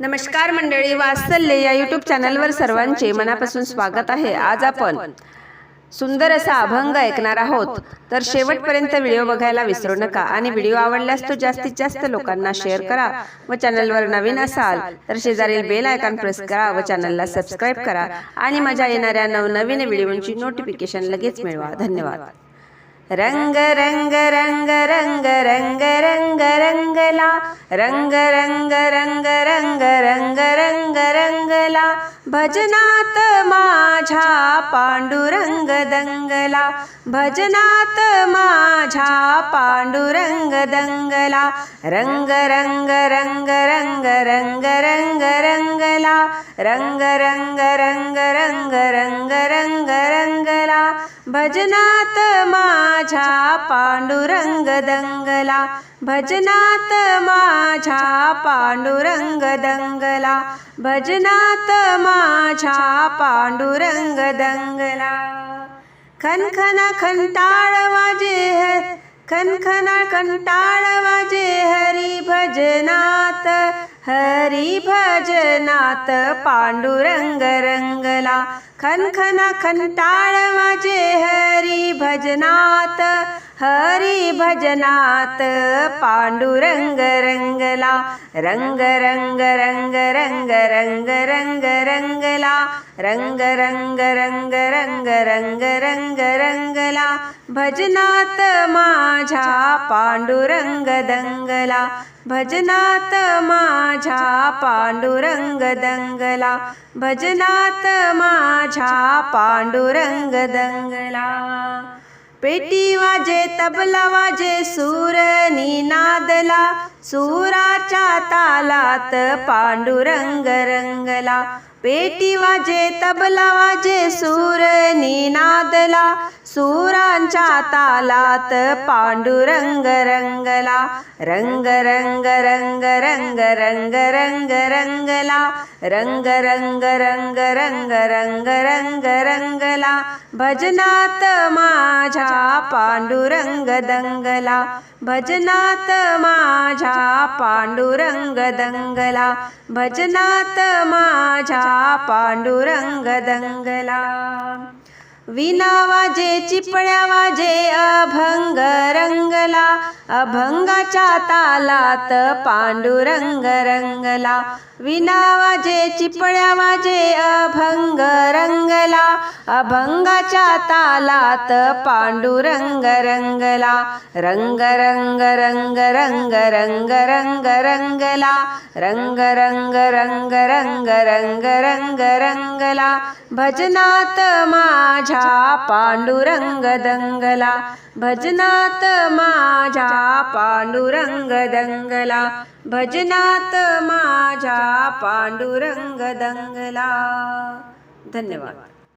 नमस्कार मंडळी वात्सल्य या यूट्यूब चॅनलवर सर्वांचे मनापासून स्वागत आहे. आज आपण सुंदर असा अभंग ऐकणार आहोत. तर शेवटपर्यंत व्हिडिओ बघायला विसरू नका आणि व्हिडिओ आवडल्यास तो जास्तीत जास्त लोकांना शेअर करा व चॅनलवर नवीन असाल तर शेजारील बेल आयकॉन प्रेस करा व चॅनलला सबस्क्राईब करा आणि माझ्या येणाऱ्या नवनवीन व्हिडिओंची नोटिफिकेशन लगेच मिळवा. धन्यवाद. रंग रंग रंग रंग रंग रंग रंगला रंग रंग रंग रंग रंग रंग रंगला भजनात माझ्या पांडुरंग दंगला भजनात माझ्या पांडुरंग दंगला रंग रंग रंग रंग रंग रंग रंगला रंग रंग रंग रंग रंग रंग रंगला भजनात माझ्या पांडुरंग दंगला. भजनात माझ्या पांडुरंग दंगला. भजनात माझ्या पांडुरंग दंगला. खनखन खंटाळ वाजे ह खनखन कंटाळ वाजे हरी भजनात. हरी भजनात पांडुरंग रंगला खनखन खंटाळ वाजे हरी भजनात हरी भजनात पांडुरंग रंगला रंग रंग रंग रंग रंग रंग रंगला रंग रंग रंग रंग रंग रंग रंगला भजनात माझ्या पांडुरंग दंगला भजनात माझ्या पांडुरंग दंगला भजनात माझ्या पांडुरंग दंगला पेटी वाजे तबला वाजे सूर नादला सुराच्या तालात पांडुरंग रंगला. पेटी वाजे तबला वाजे सूर नादला सुरांच्या तालात पांडुरंग रंगला. रंग रंग रंग रंग रंग रंग रंगला रंग रंग रंग रंग रंग रंग रंगला भजनात माझ्या पांडुरंग दंगला भजनात माझ्या पांडुरंग दंगला भजनात माझ्या पांडुरंग दंगला विना वाजे चिपळ्या वाजे अभंग रंगला. अभंगाच्या तालात पांडुरंग रंगला. विना वाजे चिपळ्या वाजे अभंग अभंगाच्या तालात पांडुरंग रंगला रंग रंग रंग रंग रंग रंग रंगला रंग रंग रंग रंग रंग रंग रंगला भजनात माझ्या पांडुरंग दंगला भजनात माझ्या पांडुरंग दंगला भजनात माझ्या पांडुरंग दंगला धन्यवाद.